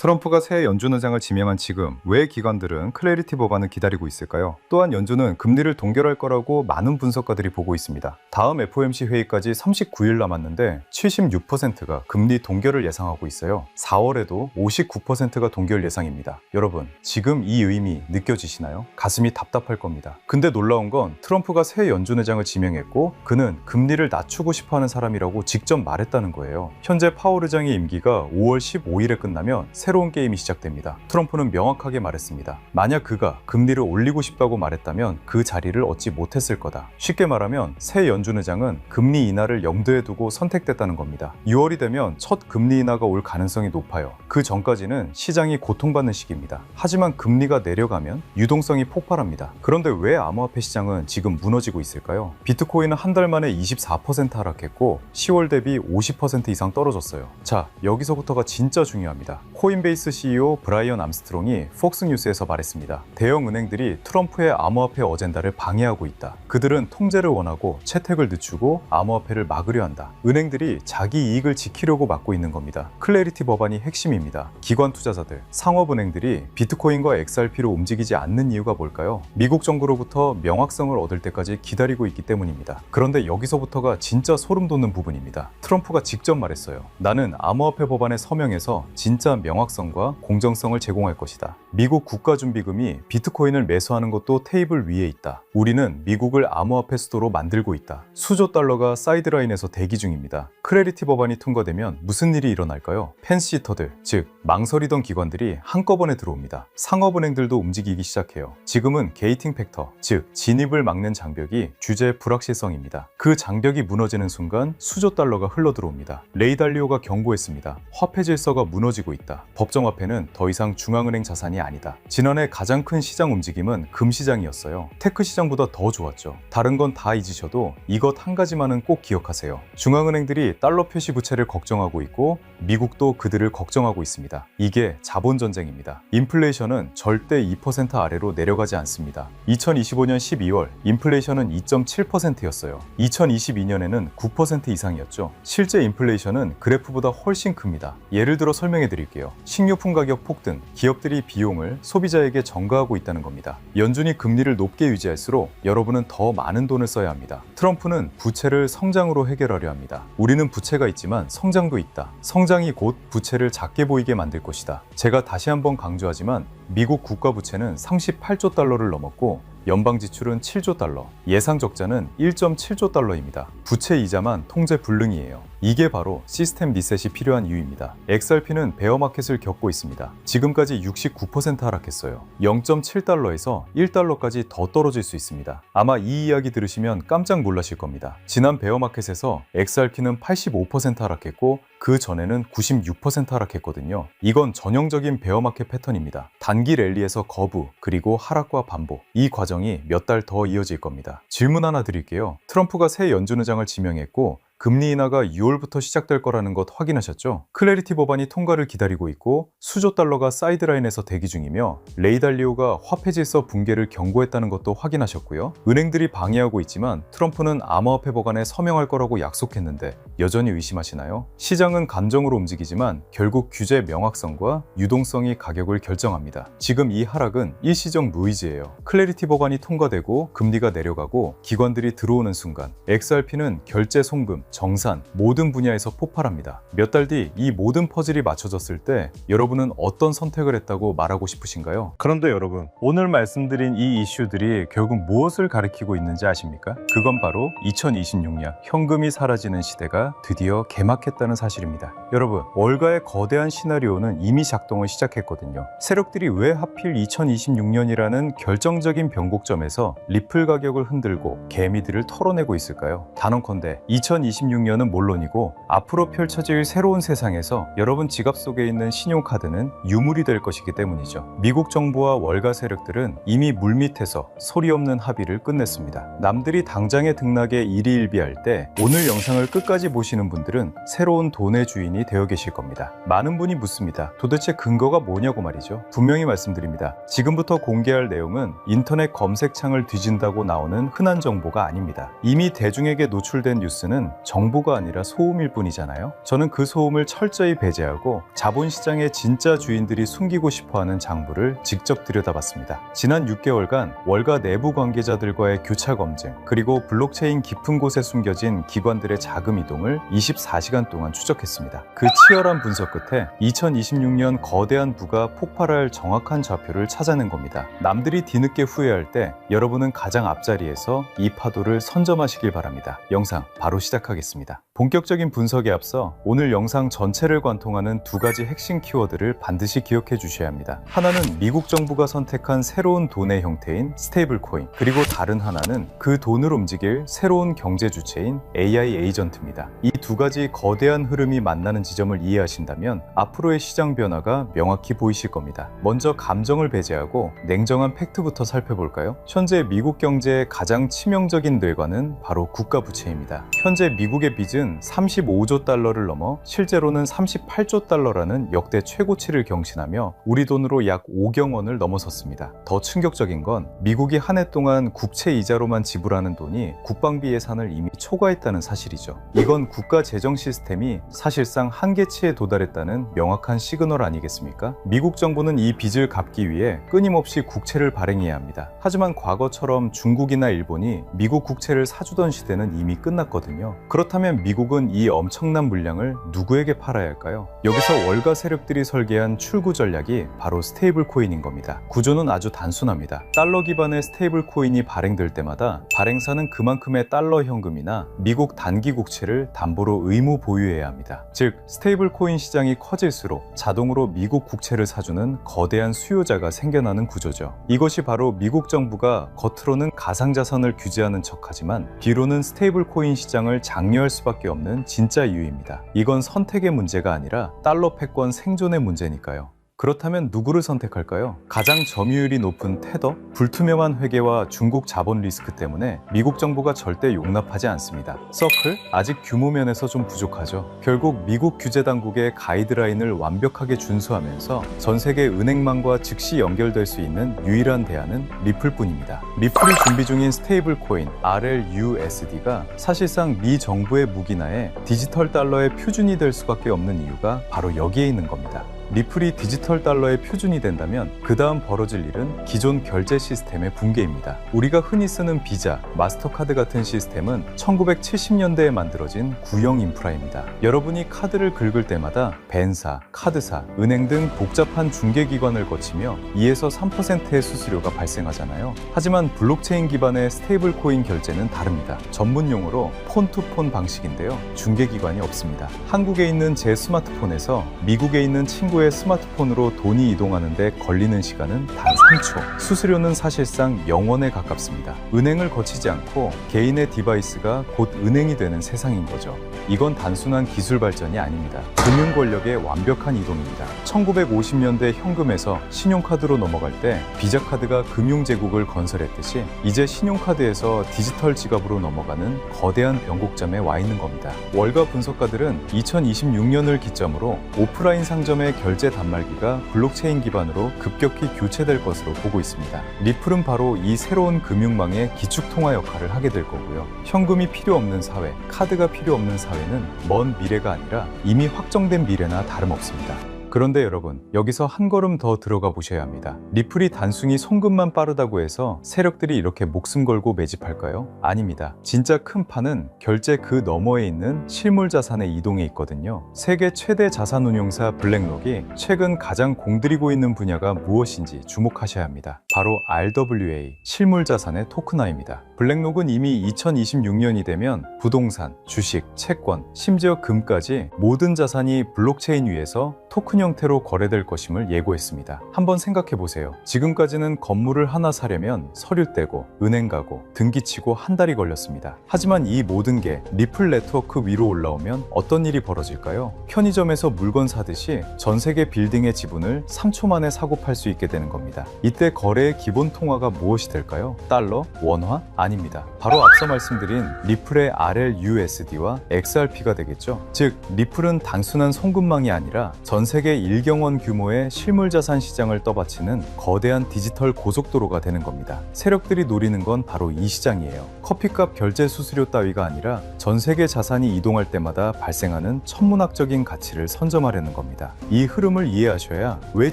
트럼프가 새 연준 의장을 지명한 지금 왜 기관들은 클래리티 법안을 기다리고 있을까요? 또한 연준은 금리를 동결할 거라고 많은 분석가들이 보고 있습니다. 다음 FOMC 회의까지 39일 남았는데 76%가 금리 동결을 예상하고 있어요. 4월에도 59%가 동결 예상입니다. 여러분, 지금 이 의미 느껴지시나요? 가슴이 답답할 겁니다. 근데 놀라운 건 트럼프가 새 연준 의장을 지명했고 그는 금리를 낮추고 싶어 하는 사람이라고 직접 말했다는 거예요. 현재 파월 의장의 임기가 5월 15일에 끝나면 새 로운 게임이 시작됩니다. 트럼프는 명확하게 말했습니다. 만약 그가 금리를 올리고 싶다고 말했다면 그 자리를 얻지 못했을 거다. 쉽게 말하면 새 연준 의장은 금리 인하를 염두에 두고 선택됐다는 겁니다. 6월이 되면 첫 금리 인하가 올 가능성이 높아요. 그 전까지는 시장이 고통받는 시기입니다. 하지만 금리가 내려가면 유동성이 폭발합니다. 그런데 왜 암호화폐 시장은 지금 무너지고 있을까요? 비트코인은 한 달 만에 24% 하락했고 10월 대비 50% 이상 떨어졌어요. 자, 여기서부터가 진짜 중요합니다. 코인 베이스 CEO 브라이언 암스트롱이 폭스 뉴스에서 말했습니다. 대형 은행들이 트럼프의 암호화폐 어젠다를 방해하고 있다. 그들은 통제를 원하고 채택을 늦추고 암호화폐를 막으려 한다. 은행들이 자기 이익을 지키려고 막고 있는 겁니다. 클래리티 법안이 핵심입니다. 기관 투자자들, 상업은행들이 비트코인과 XRP로 움직이지 않는 이유가 뭘까요? 미국 정부로부터 명확성을 얻을 때까지 기다리고 있기 때문입니다. 그런데 여기서부터가 진짜 소름 돋는 부분입니다. 트럼프가 직접 말했어요. 나는 암호화폐 법안에 서명해서 진짜 명확 성과 공정성을 제공할 것이다. 미국 국가준비금이 비트코인을 매수하는 것도 테이블 위에 있다. 우리는 미국을 암호화폐 수도로 만들고 있다. 수조 달러가 사이드라인에서 대기 중입니다. 크레리티 법안이 통과되면 무슨 일이 일어날까요? 펜시터들, 즉 망설이던 기관들이 한꺼번에 들어옵니다. 상업은행들도 움직이기 시작해요. 지금은 게이팅 팩터, 즉 진입을 막는 장벽이 주제 불확실성입니다. 그 장벽이 무너지는 순간 수조 달러가 흘러 들어옵니다. 레이달리오가 경고했습니다. 화폐 질서가 무너지고 있다. 법정화폐는 더 이상 중앙은행 자산이 아니다. 지난해 가장 큰 시장 움직임은 금시장이었어요. 테크 시장보다 더 좋았죠. 다른 건 다 잊으셔도 이것 한 가지만은 꼭 기억하세요. 중앙은행들이 달러 표시 부채를 걱정하고 있고 미국도 그들을 걱정하고 있습니다. 이게 자본 전쟁입니다. 인플레이션은 절대 2% 아래로 내려가지 않습니다. 2025년 12월 인플레이션은 2.7%였어요. 2022년에는 9% 이상이었죠. 실제 인플레이션은 그래프보다 훨씬 큽니다. 예를 들어 설명해 드릴게요. 식료품 가격 폭등, 기업들이 비용을 소비자에게 전가하고 있다는 겁니다. 연준이 금리를 높게 유지할수록 여러분은 더 많은 돈을 써야 합니다. 트럼프는 부채를 성장으로 해결하려 합니다. 우리는 부채가 있지만 성장도 있다. 성장이 곧 부채를 작게 보이게 만들 것이다. 제가 다시 한번 강조하지만 미국 국가 부채는 38조 달러를 넘었고 연방 지출은 7조 달러, 예상 적자는 1.7조 달러입니다. 부채 이자만 통제 불능이에요. 이게 바로 시스템 리셋이 필요한 이유입니다. XRP는 베어 마켓을 겪고 있습니다. 지금까지 69% 하락했어요. 0.7달러에서 1달러까지 더 떨어질 수 있습니다. 아마 이 이야기 들으시면 깜짝 놀라실 겁니다. 지난 베어 마켓에서 XRP는 85% 하락했고 그 전에는 96% 하락했거든요. 이건 전형적인 베어마켓 패턴입니다. 단기 랠리에서 거부, 그리고 하락과 반복. 이 과정이 몇 달 더 이어질 겁니다. 질문 하나 드릴게요. 트럼프가 새 연준 의장을 지명했고 금리 인하가 6월부터 시작될 거라는 것 확인하셨죠? 클래리티 법안이 통과를 기다리고 있고 수조 달러가 사이드라인에서 대기 중이며 레이달리오가 화폐 질서 붕괴를 경고했다는 것도 확인하셨고요. 은행들이 방해하고 있지만 트럼프는 암호화폐 법안에 서명할 거라고 약속했는데 여전히 의심하시나요? 시장은 감정으로 움직이지만 결국 규제 명확성과 유동성이 가격을 결정합니다. 지금 이 하락은 일시적 노이즈예요. 클래리티 법안이 통과되고 금리가 내려가고 기관들이 들어오는 순간 XRP는 결제 송금, 정산 모든 분야에서 폭발합니다. 몇 달 뒤 이 모든 퍼즐이 맞춰졌을 때 여러분은 어떤 선택을 했다고 말하고 싶으신가요? 그런데 여러분 오늘 말씀드린 이 이슈들이 결국 무엇을 가리키고 있는지 아십니까? 그건 바로 2026년 현금이 사라지는 시대가 드디어 개막했다는 사실입니다. 여러분 월가의 거대한 시나리오는 이미 작동을 시작했거든요. 세력들이 왜 하필 2026년이라는 결정적인 변곡점에서 리플 가격을 흔들고 개미들을 털어내고 있을까요? 단언컨대 2026 년은 물론이고 앞으로 펼쳐질 새로운 세상에서 여러분 지갑 속에 있는 신용카드는 유물이 될 것이기 때문이죠. 미국 정부와 월가 세력들은 이미 물밑에서 소리 없는 합의를 끝냈습니다. 남들이 당장에 등락에 일희일비할 때 오늘 영상을 끝까지 보시는 분들은 새로운 돈의 주인이 되어 계실 겁니다. 많은 분이 묻습니다. 도대체 근거가 뭐냐고 말이죠. 분명히 말씀드립니다. 지금부터 공개할 내용은 인터넷 검색창을 뒤진다고 나오는 흔한 정보가 아닙니다. 이미 대중에게 노출된 뉴스는 정보가 아니라 소음일 뿐이잖아요. 저는 그 소음을 철저히 배제하고 자본시장의 진짜 주인들이 숨기고 싶어하는 장부를 직접 들여다봤습니다. 지난 6개월간 월가 내부 관계자들과의 교차 검증, 그리고 블록체인 깊은 곳에 숨겨진 기관들의 자금 이동을 24시간 동안 추적했습니다. 그 치열한 분석 끝에 2026년 거대한 부가 폭발할 정확한 좌표를 찾아낸 겁니다. 남들이 뒤늦게 후회할 때 여러분은 가장 앞자리에서 이 파도를 선점하시길 바랍니다. 영상 바로 시작하겠습니다. 하겠습니다. 본격적인 분석에 앞서 오늘 영상 전체를 관통하는 두 가지 핵심 키워드를 반드시 기억해 주셔야 합니다. 하나는 미국 정부가 선택한 새로운 돈의 형태인 스테이블 코인, 그리고 다른 하나는 그 돈을 움직일 새로운 경제 주체인 AI 에이전트입니다. 이 두 가지 거대한 흐름이 만나는 지점을 이해하신다면 앞으로의 시장 변화가 명확히 보이실 겁니다. 먼저 감정을 배제하고 냉정한 팩트부터 살펴볼까요? 현재 미국 경제의 가장 치명적인 뇌관은 바로 국가 부채입니다. 현재 미국의 빚은 35조 달러를 넘어 실제로는 38조 달러라는 역대 최고치를 경신하며 우리 돈으로 약 5경 원을 넘어섰습니다. 더 충격적인 건 미국이 한 해 동안 국채 이자로만 지불하는 돈이 국방비 예산을 이미 초과했다는 사실이죠. 이건 국가 재정 시스템이 사실상 한계치에 도달했다는 명확한 시그널 아니겠습니까? 미국 정부는 이 빚을 갚기 위해 끊임없이 국채를 발행해야 합니다. 하지만 과거처럼 중국이나 일본이 미국 국채를 사주던 시대는 이미 끝났거든요. 그렇다면 미국 은 이 엄청난 물량을 누구에게 팔아야 할까요? 여기서 월가 세력들이 설계한 출구 전략이 바로 스테이블 코인인 겁니다. 구조는 아주 단순합니다. 달러 기반의 스테이블 코인이 발행될 때마다 발행사는 그만큼의 달러 현금이나 미국 단기 국채를 담보로 의무 보유해야 합니다. 즉, 스테이블 코인 시장이 커질수록 자동으로 미국 국채를 사주는 거대한 수요자가 생겨나는 구조죠. 이것이 바로 미국 정부가 겉으로는 가상자산을 규제하는 척하지만 뒤로는 스테이블 코인 시장을 장려할 수밖에 없는 진짜 이유입니다. 이건 선택의 문제가 아니라 달러 패권 생존의 문제니까요. 그렇다면 누구를 선택할까요? 가장 점유율이 높은 테더, 불투명한 회계와 중국 자본 리스크 때문에 미국 정부가 절대 용납하지 않습니다. 서클, 아직 규모 면에서 좀 부족하죠. 결국 미국 규제 당국의 가이드라인을 완벽하게 준수하면서 전 세계 은행망과 즉시 연결될 수 있는 유일한 대안은 리플뿐입니다. 리플이 준비 중인 스테이블 코인 RLUSD가 사실상 미 정부의 무기나에 디지털 달러의 표준이 될 수밖에 없는 이유가 바로 여기에 있는 겁니다. 리플이 디지털 달러의 표준이 된다면 그 다음 벌어질 일은 기존 결제 시스템의 붕괴입니다. 우리가 흔히 쓰는 비자, 마스터카드 같은 시스템은 1970년대에 만들어진 구형 인프라입니다. 여러분이 카드를 긁을 때마다 벤사, 카드사, 은행 등 복잡한 중개기관을 거치며 2에서 3%의 수수료가 발생하잖아요. 하지만 블록체인 기반의 스테이블 코인 결제는 다릅니다. 전문 용어로 폰투폰 방식인데요. 중개기관이 없습니다. 한국에 있는 제 스마트폰에서 미국에 있는 친구 친구의 스마트폰으로 돈이 이동하는데 걸리는 시간은 단 3초. 수수료는 사실상 0원에 가깝습니다. 은행을 거치지 않고 개인의 디바이스가 곧 은행이 되는 세상인 거죠. 이건 단순한 기술 발전이 아닙니다. 금융 권력의 완벽한 이동입니다. 1950년대 현금에서 신용카드로 넘어갈 때 비자 카드가 금융 제국을 건설했듯이 이제 신용카드에서 디지털 지갑으로 넘어가는 거대한 변곡점에 와 있는 겁니다. 월가 분석가들은 2026년을 기점으로 오프라인 상점의 결제 단말기가 블록체인 기반으로 급격히 교체될 것으로 보고 있습니다. 리플은 바로 이 새로운 금융망의 기축 통화 역할을 하게 될 거고요. 현금이 필요 없는 사회, 카드가 필요 없는 사회는 먼 미래가 아니라 이미 확정된 미래나 다름없습니다. 그런데 여러분, 여기서 한 걸음 더 들어가 보셔야 합니다. 리플이 단순히 송금만 빠르다고 해서 세력들이 이렇게 목숨 걸고 매집할까요? 아닙니다. 진짜 큰 판은 결제 그 너머에 있는 실물 자산의 이동에 있거든요. 세계 최대 자산 운용사 블랙록이 최근 가장 공들이고 있는 분야가 무엇인지 주목하셔야 합니다. 바로 RWA, 실물 자산의 토크나입니다. 블랙록은 이미 2026년이 되면 부동산, 주식, 채권, 심지어 금까지 모든 자산이 블록체인 위에서 토큰 형태로 거래될 것임을 예고했습니다. 한번 생각해 보세요. 지금까지는 건물을 하나 사려면 서류 떼고 은행 가고 등기 치고 한 달이 걸렸습니다. 하지만 이 모든 게 리플 네트워크 위로 올라오면 어떤 일이 벌어질까요? 편의점에서 물건 사듯이 전 세계 빌딩의 지분을 3초 만에 사고 팔 수 있게 되는 겁니다. 이때 거래의 기본 통화가 무엇이 될까요? 달러? 원화? 아닙니다. 바로 앞서 말씀드린 리플의 RLUSD와 XRP가 되겠죠. 즉, 리플은 단순한 송금망이 아니라 전 세계 세계 1경원 규모의 실물 자산 시장을 떠받치는 거대한 디지털 고속도로가 되는 겁니다. 세력들이 노리는 건 바로 이 시장이에요. 커피값 결제 수수료 따위가 아니라 전 세계 자산이 이동할 때마다 발생하는 천문학적인 가치를 선점하려는 겁니다. 이 흐름을 이해하셔야 왜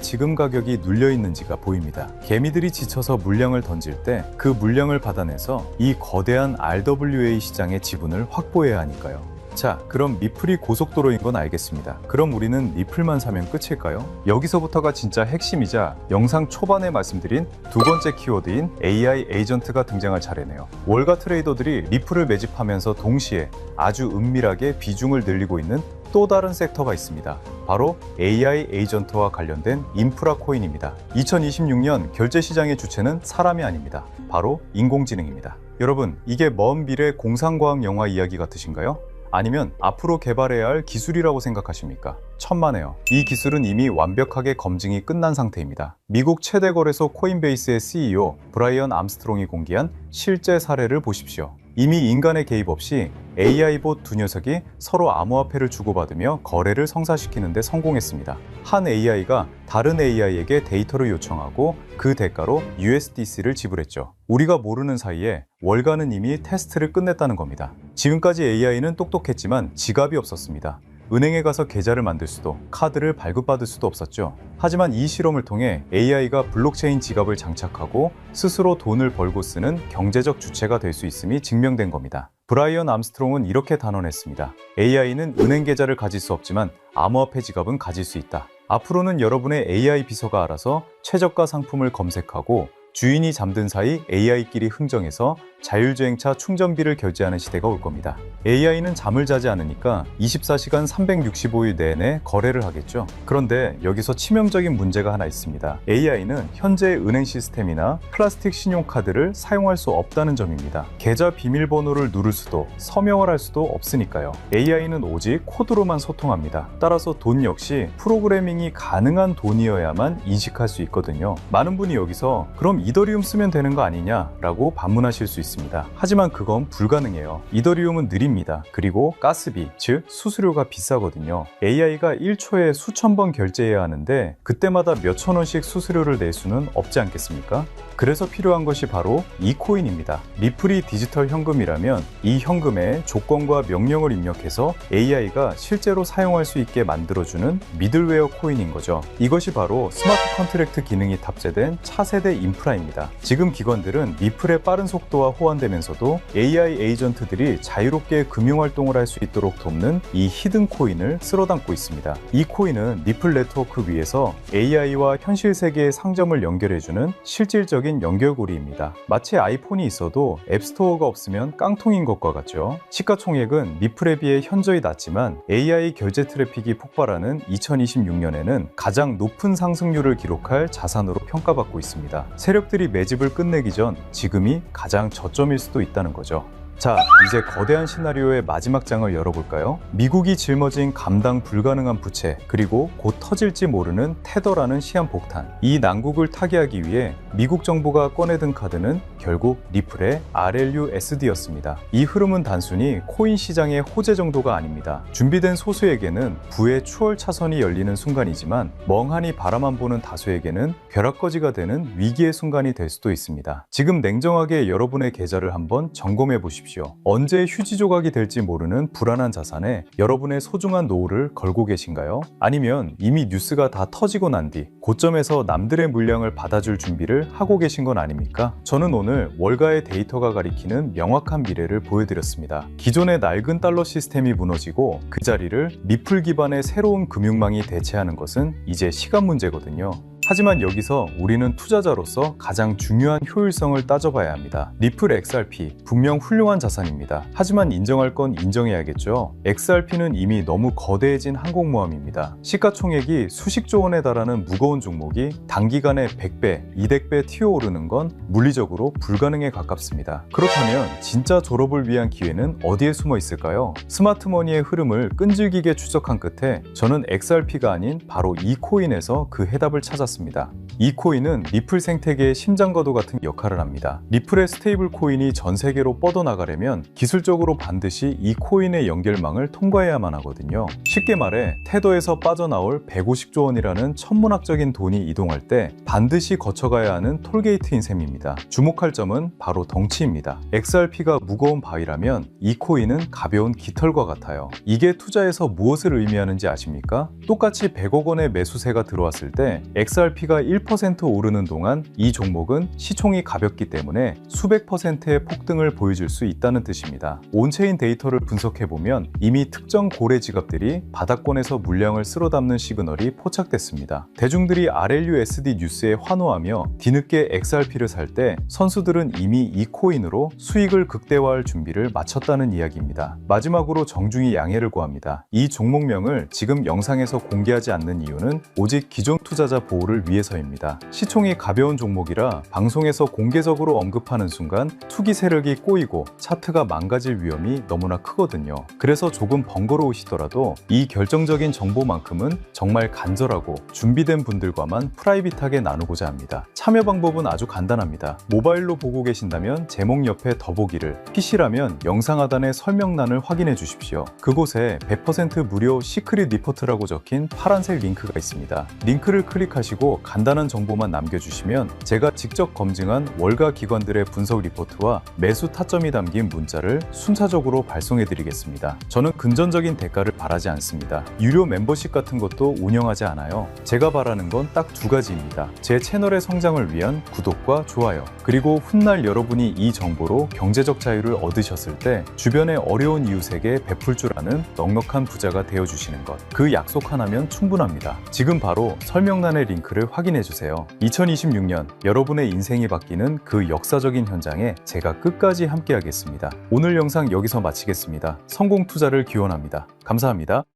지금 가격이 눌려 있는지가 보입니다. 개미들이 지쳐서 물량을 던질 때 그 물량을 받아내서 이 거대한 RWA 시장의 지분을 확보해야 하니까요. 자, 그럼 리플이 고속도로인 건 알겠습니다. 그럼 우리는 리플만 사면 끝일까요? 여기서부터가 진짜 핵심이자 영상 초반에 말씀드린 두 번째 키워드인 AI 에이전트가 등장할 차례네요. 월가 트레이더들이 리플을 매집하면서 동시에 아주 은밀하게 비중을 늘리고 있는 또 다른 섹터가 있습니다. 바로 AI 에이전트와 관련된 인프라 코인입니다. 2026년 결제 시장의 주체는 사람이 아닙니다. 바로 인공지능입니다. 여러분, 이게 먼 미래 공상과학 영화 이야기 같으신가요? 아니면 앞으로 개발해야 할 기술이라고 생각하십니까? 천만에요. 이 기술은 이미 완벽하게 검증이 끝난 상태입니다. 미국 최대 거래소 코인베이스의 CEO 브라이언 암스트롱이 공개한 실제 사례를 보십시오. 이미 인간의 개입 없이 AI봇 두 녀석이 서로 암호화폐를 주고받으며 거래를 성사시키는 데 성공했습니다. 한 AI가 다른 AI에게 데이터를 요청하고 그 대가로 USDC를 지불했죠. 우리가 모르는 사이에 월가는 이미 테스트를 끝냈다는 겁니다. 지금까지 AI는 똑똑했지만 지갑이 없었습니다. 은행에 가서 계좌를 만들 수도 카드를 발급받을 수도 없었죠. 하지만 이 실험을 통해 AI가 블록체인 지갑을 장착하고 스스로 돈을 벌고 쓰는 경제적 주체가 될 수 있음이 증명된 겁니다. 브라이언 암스트롱은 이렇게 단언했습니다. AI는 은행 계좌를 가질 수 없지만 암호화폐 지갑은 가질 수 있다. 앞으로는 여러분의 AI 비서가 알아서 최저가 상품을 검색하고 주인이 잠든 사이 AI끼리 흥정해서 자율주행차 충전비를 결제하는 시대가 올 겁니다. AI는 잠을 자지 않으니까 24시간 365일 내내 거래를 하겠죠. 그런데 여기서 치명적인 문제가 하나 있습니다. AI는 현재 은행 시스템이나 플라스틱 신용카드를 사용할 수 없다는 점입니다. 계좌 비밀번호를 누를 수도 서명을 할 수도 없으니까요. AI는 오직 코드로만 소통합니다. 따라서 돈 역시 프로그래밍이 가능한 돈이어야만 인식할 수 있거든요. 많은 분이 여기서 그럼 이더리움 쓰면 되는 거 아니냐라고 반문하실 수 있습니다. 하지만 그건 불가능해요. 이더리움은 느립니다. 그리고 가스비, 즉 수수료가 비싸거든요. AI가 1초에 수천 번 결제해야 하는데 그때마다 몇천 원씩 수수료를 낼 수는 없지 않겠습니까? 그래서 필요한 것이 바로 이 코인입니다. 리플이 디지털 현금이라면 이 현금에 조건과 명령을 입력해서 AI가 실제로 사용할 수 있게 만들어주는 미들웨어 코인인 거죠. 이것이 바로 스마트 컨트랙트 기능이 탑재된 차세대 인프라입니다. 지금 기관들은 리플의 빠른 속도와 호환되면서도 AI 에이전트들이 자유롭게 금융활동을 할 수 있도록 돕는 이 히든 코인을 쓸어 담고 있습니다. 이 코인은 리플 네트워크 위에서 AI와 현실 세계의 상점을 연결해주는 실질적인 연결고리입니다. 마치 아이폰이 있어도 앱스토어가 없으면 깡통인 것과 같죠. 시가총액은 리플에 비해 현저히 낮지만 AI 결제 트래픽이 폭발하는 2026년에는 가장 높은 상승률을 기록할 자산으로 평가받고 있습니다. 세력들이 매집을 끝내기 전 지금이 가장 저점일 수도 있다는 거죠. 자, 이제 거대한 시나리오의 마지막 장을 열어볼까요? 미국이 짊어진 감당 불가능한 부채, 그리고 곧 터질지 모르는 테더라는 시한폭탄. 이 난국을 타개하기 위해 미국 정부가 꺼내든 카드는 결국 리플의 RLUSD였습니다. 이 흐름은 단순히 코인 시장의 호재 정도가 아닙니다. 준비된 소수에게는 부의 추월 차선이 열리는 순간이지만 멍하니 바라만 보는 다수에게는 벼락거지가 되는 위기의 순간이 될 수도 있습니다. 지금 냉정하게 여러분의 계좌를 한번 점검해 보십시오. 언제 휴지 조각이 될지 모르는 불안한 자산에 여러분의 소중한 노후를 걸고 계신가요? 아니면 이미 뉴스가 다 터지고 난 뒤 고점에서 남들의 물량을 받아줄 준비를 하고 계신 건 아닙니까? 저는 오늘 월가의 데이터가 가리키는 명확한 미래를 보여드렸습니다. 기존의 낡은 달러 시스템이 무너지고 그 자리를 리플 기반의 새로운 금융망이 대체하는 것은 이제 시간 문제거든요. 하지만 여기서 우리는 투자자로서 가장 중요한 효율성을 따져봐야 합니다. 리플 XRP 분명 훌륭한 자산입니다. 하지만 인정할 건 인정해야겠죠. XRP는 이미 너무 거대해진 항공모함입니다. 시가총액이 수십조 원에 달하는 무거운 종목이 단기간에 100배, 200배 튀어오르는 건 물리적으로 불가능에 가깝습니다. 그렇다면 진짜 졸업을 위한 기회는 어디에 숨어 있을까요? 스마트머니의 흐름을 끈질기게 추적한 끝에 저는 XRP가 아닌 바로 이 코인에서 그 해답을 찾았습니다. 했습니다. 이 코인은 리플 생태계의 심장과도 같은 역할을 합니다. 리플의 스테이블 코인이 전 세계로 뻗어나가려면 기술적으로 반드시 이 코인의 연결망을 통과해야만 하거든요. 쉽게 말해 테더에서 빠져나올 150조 원이라는 천문학적인 돈이 이동할 때 반드시 거쳐가야 하는 톨게이트인 셈입니다. 주목할 점은 바로 덩치입니다. XRP가 무거운 바위라면 이 코인은 가벼운 깃털과 같아요. 이게 투자에서 무엇을 의미하는지 아십니까? 똑같이 100억 원의 매수세가 들어왔을 때 XRP가 1% 오르는 동안 이 종목은 시총이 가볍기 때문에 수백 퍼센트의 폭등을 보여줄 수 있다는 뜻입니다. 온체인 데이터를 분석해보면 이미 특정 고래 지갑들이 바닥권에서 물량을 쓸어 담는 시그널이 포착됐습니다. 대중들이 RLUSD 뉴스에 환호하며 뒤늦게 XRP를 살 때 선수들은 이미 이 코인으로 수익을 극대화할 준비를 마쳤다는 이야기입니다. 마지막으로 정중히 양해를 구합니다. 이 종목명을 지금 영상에서 공개하지 않는 이유는 오직 기존 투자자 보호를 위해서입니다. 시총이 가벼운 종목이라 방송에서 공개적으로 언급하는 순간 투기 세력이 꼬이고 차트가 망가질 위험이 너무나 크거든요. 그래서 조금 번거로우시더라도 이 결정적인 정보만큼은 정말 간절하고 준비된 분들과만 프라이빗하게 나누고자 합니다. 참여 방법은 아주 간단합니다. 모바일로 보고 계신다면 제목 옆에 더보기를, PC라면 영상 하단의 설명란을 확인해 주십시오. 그곳에 100% 무료 시크릿 리포트라고 적힌 파란색 링크가 있습니다. 링크를 클릭하시고 간단한 정보만 남겨주시면 제가 직접 검증한 월가 기관들의 분석 리포트와 매수 타점이 담긴 문자를 순차적으로 발송해 드리겠습니다. 저는 금전적인 대가를 바라지 않습니다. 유료 멤버십 같은 것도 운영하지 않아요. 제가 바라는 건 딱 두 가지입니다. 제 채널의 성장을 위한 구독과 좋아요. 그리고 훗날 여러분이 이 정보로 경제적 자유를 얻으셨을 때 주변의 어려운 이웃에게 베풀 줄 아는 넉넉한 부자가 되어 주시는 것. 그 약속 하나면 충분합니다. 지금 바로 설명란의 링크를 확인 해 주세요. 2026년 여러분의 인생이 바뀌는 그 역사적인 현장에 제가 끝까지 함께 하겠습니다. 오늘 영상 여기서 마치겠습니다. 성공 투자를 기원합니다. 감사합니다.